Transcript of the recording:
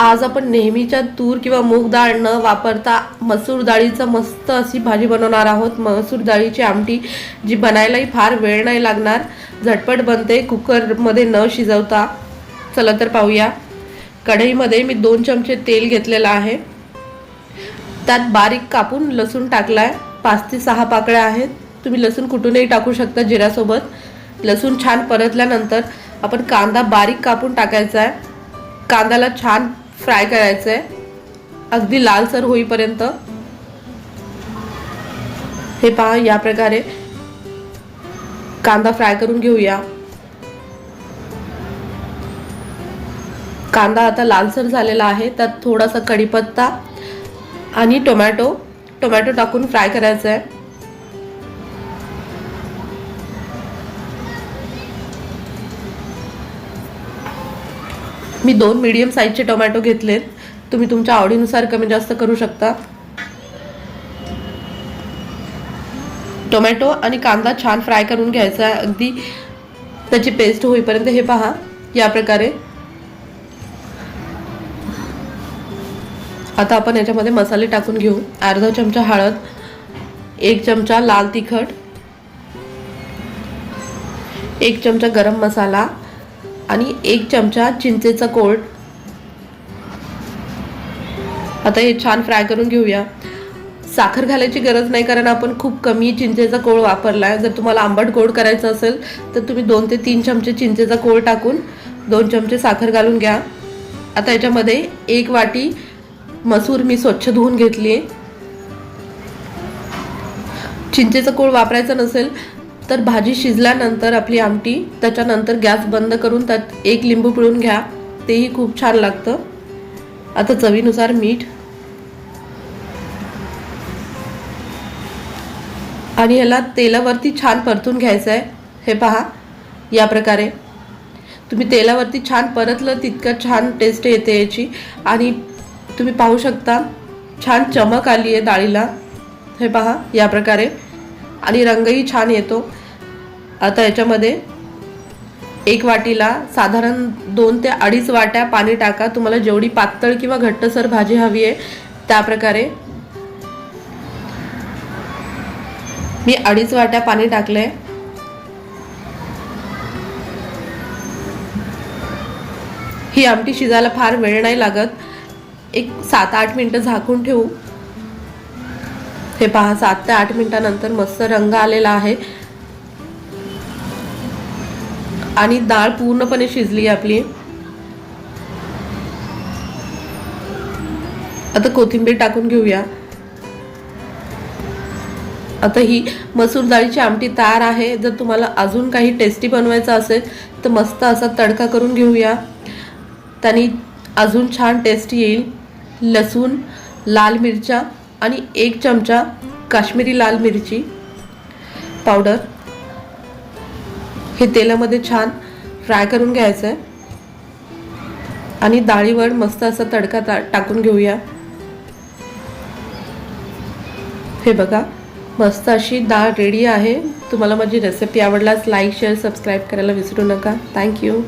आज आपण नेहमीच्या तूर किंवा मूग डाळ न वापरता मसूर डाळीचं मस्त अशी भाजी बनवणार आहोत. मसूर डाळीची आमटी जी बनायलाही फार वेळ नाही लागणार. झटपट बनते कुकरमध्ये न शिजवता. चला तर पाहूया. कढईमध्ये मी दोन चमचे तेल घेतलेलं आहे. त्यात बारीक कापून लसूण टाकलाय. पाच ते सहा पाकळ्या आहेत. तुम्ही लसूण कुठूनही टाकू शकता जिऱ्यासोबत. लसूण छान परतल्यानंतर आपण कांदा बारीक कापून टाकायचा आहे. कांद्याला छान फ्राय करायचं आहे अगदी लालसर होईपर्यंत. हे पहा या प्रकारे कांदा फ्राय करून घेऊया. कांदा आता लालसर झालेला आहे त्यात थोडासा कढीपत्ता आणि टोमॅटो. टोमॅटो टाकून फ्राय करायचं आहे मी दोन मीडियम साईजचे टोमॅटो घेतलेत तुम्ही तुमच्या आवडीनुसार कमी जास्त करू शकता. टोमॅटो आणि कांदा छान फ्राय करून घ्यायचा. अगदी त्याची पेस्ट होईपर्यंत हे पहा या प्रकारे. आता आपण याच्यामध्ये मसाले टाकून घेऊ. अर्धा चमचा हळद एक चमचा लाल तिखट एक चमचा गरम मसाला आणि एक चमचा चिंचेचा कोळ. आता हे छान फ्राय करून घेऊया. साखर घालायची गरज नाही कारण आपण खूप कमी चिंचेचा कोळ वापरला आहे जर तुम्हाला आंबट गोड करायचं असेल तर तुम्ही दोन ते तीन चमचे चिंचेचा कोळ टाकून दोन चमचे साखर घालून घ्या. आता याच्यामध्ये एक वाटी मसूर मी स्वच्छ धुवून घेतली आहे चिंचेचा कोळ वापरायचा नसेल तर भाजी शिजल्यानंतर आपली आमटी त्याच्यानंतर गॅस बंद करून त्यात एक लिंबू पिळून घ्या. तेही खूप छान लागतं. आता चवीनुसार मीठ. आणि ह्याला तेलावरती छान परतून घ्यायचं आहे. हे पहा या प्रकारे. तुम्ही तेलावरती छान परतलं तितकं छान टेस्ट येते याची. आणि तुम्ही पाहू शकता छान चमक आली आहे डाळीला. हे पहा या प्रकारे. आणि रंगही छान येतो. आता याच्यामध्ये एक वाटीला साधारण दोन ते अडीच वाट्या पाणी टाका. तुम्हाला जेवढी पातळ किंवा घट्टसर भाजी हवी आहे त्या प्रकारे मी अडीच वाट्या पाणी टाकलंय. ही आमटी शिजायला फार वेळ नाही लागत. एक सात आठ मिनटं झाकून ठेवू. हे पहा सात ते आठ मिनटानंतर मस्त रंग आलेला आहे. आणि डाळ पूर्णपणे शिजली आपली. आता कोथिंबीर टाकून घेऊया. आता ही मसूर डाळीची आमटी तयार आहे. जर तुम्हाला अजून काही टेस्टी बनवायचं असेल तर मस्त असा तडका करून घेऊया. त्याने अजून छान टेस्ट येईल. लसूण लाल मिरच्या आणि एक चमचा काश्मीरी लाल मिरची पावडर. हे तेलामध्ये छान फ्राय करून घ्यायचं आहे आणि डाळीवर मस्त असा तडका टा टाकून घेऊया. हे बघा मस्त अशी डाळ रेडी आहे. तुम्हाला माझी रेसिपी आवडल्यास लाईक शेअर सबस्क्राईब करायला विसरू नका. थँक्यू